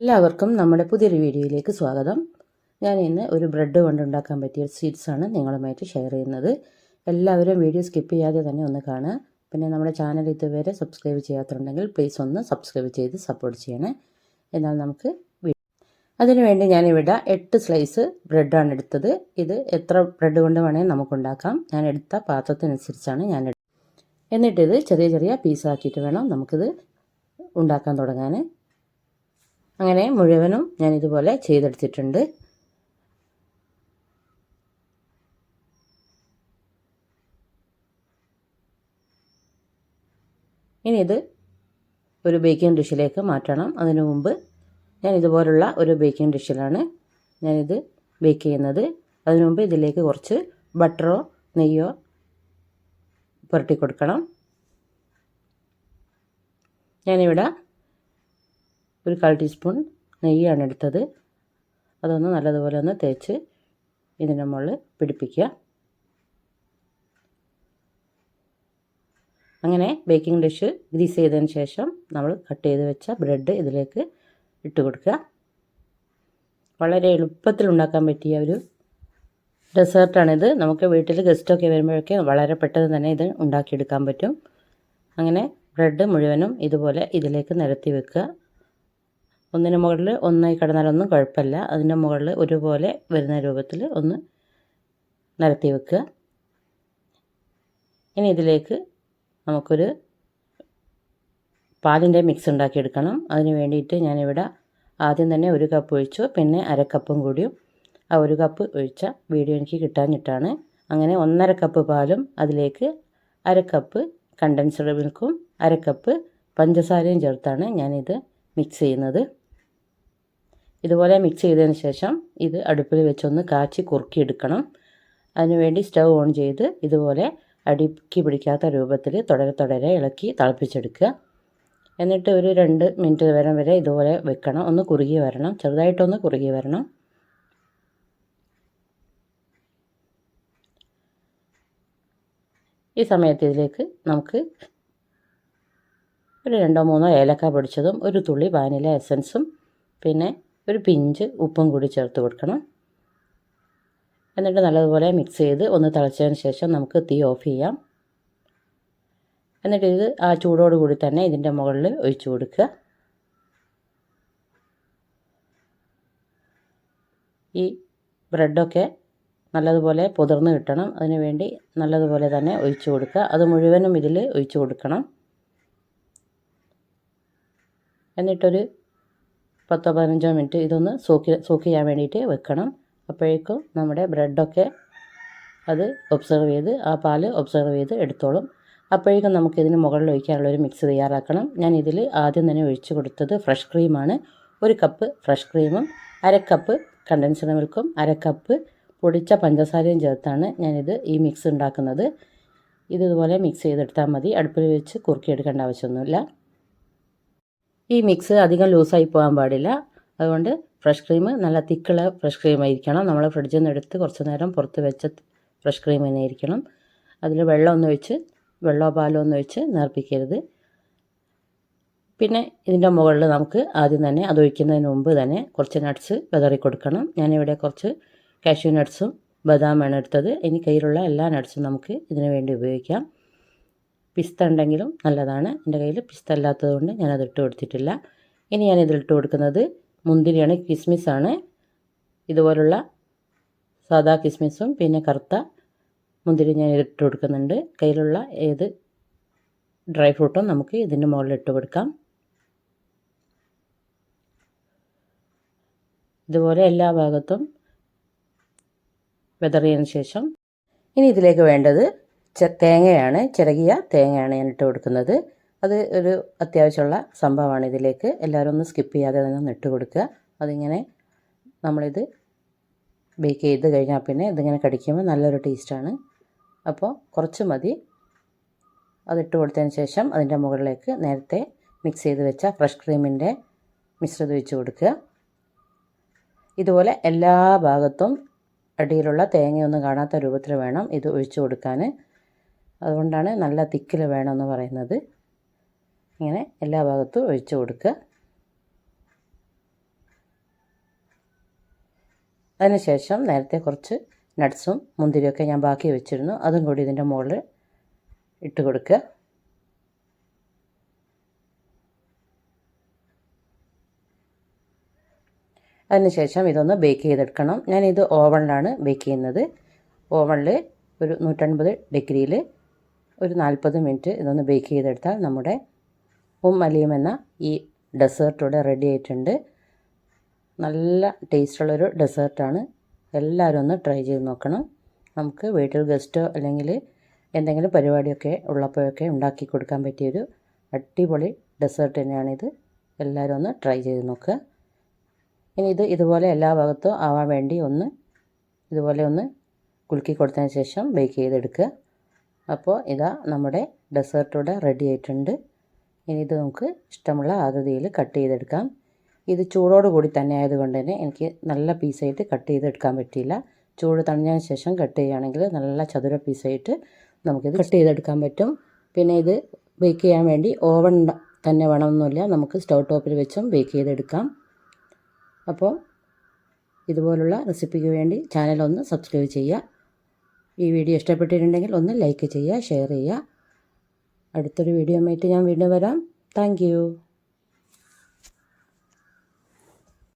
എല്ലാവർക്കും നമ്മുടെ പുതിയൊരു വീഡിയോയിലേക്ക് സ്വാഗതം. ഞാൻ ഇന്ന് ഒരു ബ്രെഡ് കൊണ്ടുണ്ടാക്കാൻ പറ്റിയ സ്വീറ്റ്സാണ് നിങ്ങളുമായിട്ട് ഷെയർ ചെയ്യുന്നത്. എല്ലാവരും വീഡിയോ സ്കിപ്പ് ചെയ്യാതെ തന്നെ ഒന്ന് കാണുക. പിന്നെ നമ്മുടെ ചാനൽ ഇതുവരെ സബ്സ്ക്രൈബ് ചെയ്യാത്തുണ്ടെങ്കിൽ പ്ലീസ് ഒന്ന് സബ്സ്ക്രൈബ് ചെയ്ത് സപ്പോർട്ട് ചെയ്യണേ. എന്നാൽ നമുക്ക് അതിനുവേണ്ടി ഞാനിവിടെ എട്ട് സ്ലൈസ് ബ്രെഡാണ് എടുത്തത്. ഇത് എത്ര ബ്രെഡ് കൊണ്ട് വേണമെങ്കിൽ നമുക്കുണ്ടാക്കാം. ഞാൻ എടുത്ത പാത്രത്തിനനുസരിച്ചാണ് ഞാൻ എന്നിട്ടിത് ചെറിയ ചെറിയ പീസാക്കിയിട്ട് വേണം നമുക്കിത് ഉണ്ടാക്കാൻ തുടങ്ങാൻ അങ്ങനെ മുഴുവനും ഞാൻ ഇതുപോലെ ചെയ്തെടുത്തിട്ടുണ്ട്. ഇനി ഇത് ഒരു ബേക്കിംഗ് ഡിഷിലേക്ക് മാറ്റണം. അതിനു മുമ്പ് ഞാൻ ഇതുപോലുള്ള ഒരു ബേക്കിംഗ് ഡിഷിലാണ് ഞാനിത് ബേക്ക് ചെയ്യുന്നത്. അതിനു മുമ്പ് ഇതിലേക്ക് കുറച്ച് ബട്ടറോ നെയ്യോ പുരട്ടി കൊടുക്കണം ഞാനിവിടെ ഒരു കാൽ ടീസ്പൂൺ നെയ്യാണ് എടുത്തത്. അതൊന്ന് നല്ലതുപോലെ ഒന്ന് തേച്ച് ഇതിന്റെ മുകളിൽ പിടിപ്പിക്കുക. അങ്ങനെ ബേക്കിംഗ് ഡിഷ് ഗ്രീസ് ചെയ്തതിന് ശേഷം നമ്മൾ കട്ട് ചെയ്ത് വെച്ച ബ്രെഡ് ഇതിലേക്ക് ഇട്ട് കൊടുക്കുക. വളരെ എളുപ്പത്തിൽ ഉണ്ടാക്കാൻ പറ്റിയ ഒരു ഡെസേർട്ടാണിത് നമുക്ക് വീട്ടിൽ ഗസ്റ്റൊക്കെ വരുമ്പോഴൊക്കെ വളരെ പെട്ടെന്ന് തന്നെ ഇത് ഉണ്ടാക്കിയെടുക്കാൻ പറ്റും. അങ്ങനെ ബ്രെഡ് മുഴുവനും ഇതുപോലെ ഇതിലേക്ക് നിരത്തി വെക്കുക. ഒന്നിന് മുകളിൽ ഒന്നായി കിടന്നാലൊന്നും കുഴപ്പമില്ല. അതിന്റെ മുകളിൽ ഒരുപോലെ വരുന്ന രൂപത്തിൽ ഒന്ന് നിരത്തി വെക്കുക. ഇനി ഇതിലേക്ക് നമുക്കൊരു പാലിന്റെ മിക്സ് ഉണ്ടാക്കിയെടുക്കണം. അതിന് വേണ്ടിയിട്ട് ഞാനിവിടെ ആദ്യം തന്നെ ഒരു കപ്പ് ഒഴിച്ചു പിന്നെ അരക്കപ്പും കപ്പും കൂടിയും ആ ഒരു കപ്പ് ഒഴിച്ച വീഡിയോ എനിക്ക് കിട്ടാഞ്ഞിട്ടാണ്. അങ്ങനെ ഒന്നര കപ്പ് പാലും അതിലേക്ക് അരക്കപ്പ് കപ്പ് കണ്ടൻസ്ഡ് മിൽക്കും അരക്കപ്പ് കപ്പ് പഞ്ചസാരയും ചേർത്താണ് ഞാനിത് മിക്സ് ചെയ്യുന്നത്. ഇതുപോലെ മിക്സ് ചെയ്തതിന് ശേഷം ഇത് അടുപ്പിൽ വെച്ചൊന്ന് കാച്ചി കുറുക്കിയെടുക്കണം. അതിനുവേണ്ടി സ്റ്റൗ ഓൺ ചെയ്ത് ഇതുപോലെ അടുക്കി പിടിക്കാത്ത രൂപത്തിൽ തുടരെ തുടരെ ഇളക്കി തിളപ്പിച്ചെടുക്കുക. എന്നിട്ട് ഒരു രണ്ട് മിനിറ്റ് വരെ വരെ ഇതുപോലെ വെക്കണം. ഒന്ന് കുറുകി വരണം. ചെറുതായിട്ടൊന്ന് കുറുകി വരണം. ഈ സമയത്ത് ഇതിലേക്ക് നമുക്ക് ഒരു രണ്ടോ മൂന്നോ ഏലക്ക പൊടിച്ചതും ഒരു തുള്ളി വാനില എസൻസും പിന്നെ ഒരു പിഞ്ച് ഉപ്പും കൂടി ചേർത്ത് കൊടുക്കണം. എന്നിട്ട് നല്ലതുപോലെ മിക്സ് ചെയ്ത് ഒന്ന് തിളച്ചതിന് ശേഷം നമുക്ക് തീ ഓഫ് ചെയ്യാം. എന്നിട്ട് ഇത് ആ ചൂടോട് കൂടി തന്നെ ഇതിന്റെ മുകളിൽ ഒഴിച്ചു കൊടുക്കുക. ഈ ബ്രെഡൊക്കെ നല്ലതുപോലെ പുതിർന്ന് കിട്ടണം. അതിന് വേണ്ടി നല്ലതുപോലെ തന്നെ ഒഴിച്ചു കൊടുക്കുക. അത് മുഴുവനും ഇതിൽ ഒഴിച്ചു കൊടുക്കണം. എന്നിട്ടൊരു പത്തോ പതിനഞ്ചോ മിനിറ്റ് ഇതൊന്ന് സോക്ക് സോക്ക് ചെയ്യാൻ വേണ്ടിയിട്ട് വെക്കണം. അപ്പോഴേക്കും നമ്മുടെ ബ്രെഡൊക്കെ അത് ഒബ്സർവ് ചെയ്ത് ആ പാൽ ഒബ്സർവ് ചെയ്ത് എടുത്തോളും. അപ്പോഴേക്കും നമുക്ക് ഇതിന് മുകളിൽ ഒഴിക്കാനുള്ള ഒരു മിക്സ് തയ്യാറാക്കണം. ഞാൻ ഇതിൽ ആദ്യം തന്നെ ഒഴിച്ചു കൊടുത്തത് ഫ്രഷ് ക്രീമാണ്. ഒരു കപ്പ് ഫ്രഷ് ക്രീമും അര കപ്പ് കണ്ടൻസ്ഡ് മിൽക്കും അര കപ്പ് പൊടിച്ച പഞ്ചസാരയും ചേർത്താണ് ഞാനിത് ഈ മിക്സ് ഉണ്ടാക്കുന്നത്. ഇത് ഇതുപോലെ മിക്സ് ചെയ്തെടുത്താൽ മതി. അടുപ്പിൽ വെച്ച് കുറുക്കിയെടുക്കേണ്ട ആവശ്യമൊന്നുമില്ല. ഈ മിക്സ് അധികം ലൂസായി പോകാൻ പാടില്ല. അതുകൊണ്ട് ഫ്രഷ് ക്രീം നല്ല തിക്കുള്ള ഫ്രഷ് ക്രീം ആയിരിക്കണം. നമ്മൾ ഫ്രിഡ്ജിൽ നിന്ന് എടുത്ത് കുറച്ച് നേരം പുറത്ത് വെച്ച ഫ്രഷ് ക്രീം തന്നെ ആയിരിക്കണം. അതിൽ വെള്ളമൊന്നും ഒഴിച്ച് വെള്ളമോ പാലോ ഒന്നും ഒഴിച്ച് നേർപ്പിക്കരുത്. പിന്നെ ഇതിന്റെ മുകളിൽ നമുക്ക് ആദ്യം തന്നെ അത് ഒഴിക്കുന്നതിന് മുമ്പ് തന്നെ കുറച്ച് നട്ട്സ് വിതറി കൊടുക്കണം. ഞാനിവിടെ കുറച്ച് കാഷ്യൂ നട്ട്സും ബദാമാണ് എടുത്തത്. ഇനി കയ്യിലുള്ള എല്ലാ നട്ട്സും നമുക്ക് ഇതിനു വേണ്ടി ഉപയോഗിക്കാം. പിസ്ത ഉണ്ടെങ്കിലും നല്ലതാണ്. എന്റെ കയ്യിൽ പിസ്ത അല്ലാത്തത് കൊണ്ട് ഞാനത് ഇട്ട് കൊടുത്തിട്ടില്ല. ഇനി ഞാൻ ഇതിൽ ഇട്ട് കൊടുക്കുന്നത് മുന്തിരിയാണ് കിസ്മിസാണ്. ഇതുപോലുള്ള സാദാ കിസ്മിസും പിന്നെ കറുത്ത മുന്തിരി ഞാൻ ഇട്ട് കൊടുക്കുന്നുണ്ട്. കയ്യിലുള്ള ഏത് ഡ്രൈ ഫ്രൂട്ടും നമുക്ക് ഇതിന്റെ മുകളിൽ ഇട്ട് കൊടുക്കാം. ഇതുപോലെ എല്ലാ ഭാഗത്തും വിതറിയതിന് ശേഷം ഇനി ഇതിലേക്ക് വേണ്ടത് തേങ്ങയാണ് ചിറകിയ തേങ്ങയാണ് ഞാൻ ഇട്ട് കൊടുക്കുന്നത്. അത് ഒരു അത്യാവശ്യമുള്ള സംഭവമാണ് ഇതിലേക്ക്. എല്ലാവരും ഒന്ന് സ്കിപ്പ് ചെയ്യാതെ തന്നെ ഇട്ട് കൊടുക്കുക. അതിങ്ങനെ നമ്മളിത് ബേക്ക് ചെയ്ത് കഴിഞ്ഞാൽ പിന്നെ ഇതിങ്ങനെ കടിക്കുമ്പോൾ നല്ലൊരു ടേസ്റ്റാണ് അപ്പോൾ കുറച്ച് മതി. അതിട്ട് കൊടുത്തതിന് ശേഷം അതിന്റെ മുകളിലേക്ക് നേരത്തെ മിക്സ് ചെയ്ത് വെച്ച ഫ്രഷ് ക്രീമിന്റെ മിശ്രിതം വെച്ച് കൊടുക്കുക. ഇതുപോലെ എല്ലാ ഭാഗത്തും അടിയിലുള്ള തേങ്ങയൊന്നും കാണാത്ത രൂപത്തിൽ വേണം ഇത് ഒഴിച്ചു കൊടുക്കാൻ. അതുകൊണ്ടാണ് നല്ല തിക്കിൽ വേണമെന്ന് പറയുന്നത്. ഇങ്ങനെ എല്ലാ ഭാഗത്തും ഒഴിച്ചു കൊടുക്കുക. അതിനുശേഷം നേരത്തെ കുറച്ച് നട്ട്സും മുന്തിരിയൊക്കെ ഞാൻ ബാക്കി വെച്ചിരുന്നു. അതും കൂടി ഇതിന്റെ മുകളിൽ ഇട്ട് കൊടുക്കുക. അതിനുശേഷം ഇതൊന്ന് ബേക്ക് ചെയ്തെടുക്കണം. ഞാനിത് ഓവണിലാണ് ബേക്ക് ചെയ്യുന്നത്. ഓവണിൽ ഒരു നൂറ്റൻപത് ഡിഗ്രിയിൽ ഒരു നാൽപ്പത് മിനിറ്റ് ഇതൊന്ന് ബേക്ക് ചെയ്തെടുത്താൽ നമ്മുടെ ഉം എന്ന ഈ ഡെസേർട്ട് ഇവിടെ റെഡി ആയിട്ടുണ്ട്. നല്ല ടേസ്റ്റുള്ളൊരു ഡെസേർട്ടാണ്. എല്ലാവരും ഒന്ന് ട്രൈ ചെയ്ത് നോക്കണം. നമുക്ക് വീട്ടിൽ ഗസ്റ്റോ അല്ലെങ്കിൽ എന്തെങ്കിലും പരിപാടിയൊക്കെ ഉള്ളപ്പോഴൊക്കെ ഉണ്ടാക്കി കൊടുക്കാൻ പറ്റിയൊരു അടിപൊളി ഡെസേർട്ട് തന്നെയാണിത്. എല്ലാവരും ഒന്ന് ട്രൈ ചെയ്ത് നോക്കുക. ഇനി ഇത് ഇതുപോലെ എല്ലാ ഭാഗത്തും ആവാൻ വേണ്ടി ഒന്ന് ഇതുപോലെ ഒന്ന് കുലുക്കി കൊടുത്തതിന് ശേഷം ബേക്ക് ചെയ്തെടുക്കുക. അപ്പോൾ ഇതാ നമ്മുടെ ഡെസേർട്ട് ഇവിടെ റെഡി ആയിട്ടുണ്ട്. ഇനി ഇത് നമുക്ക് ഇഷ്ടമുള്ള ആകൃതിയിൽ കട്ട് ചെയ്തെടുക്കാം. ഇത് ചൂടോട് കൂടി തന്നെ ആയതുകൊണ്ട് തന്നെ എനിക്ക് നല്ല പീസായിട്ട് കട്ട് ചെയ്തെടുക്കാൻ പറ്റിയില്ല. ചൂട് തണിഞ്ഞതിന് ശേഷം കട്ട് ചെയ്യുകയാണെങ്കിൽ നല്ല ചതുര പീസായിട്ട് നമുക്കിത് കട്ട് ചെയ്തെടുക്കാൻ പറ്റും. പിന്നെ ഇത് ബേക്ക് ചെയ്യാൻ വേണ്ടി ഓവൺ തന്നെ വേണമെന്നില്ല നമുക്ക് സ്റ്റൗ ടോപ്പിൽ വെച്ചും ബേക്ക് ചെയ്തെടുക്കാം. അപ്പോൾ ഇതുപോലുള്ള റെസിപ്പിക്ക് വേണ്ടി ചാനൽ ഒന്ന് സബ്സ്ക്രൈബ് ചെയ്യുക. ഈ വീഡിയോ ഇഷ്ടപ്പെട്ടിട്ടുണ്ടെങ്കിൽ ഒന്ന് ലൈക്ക് ചെയ്യുക ഷെയർ ചെയ്യുക. അടുത്തൊരു വീഡിയോ ആയിട്ട് ഞാൻ വീണ്ടും വരാം. താങ്ക്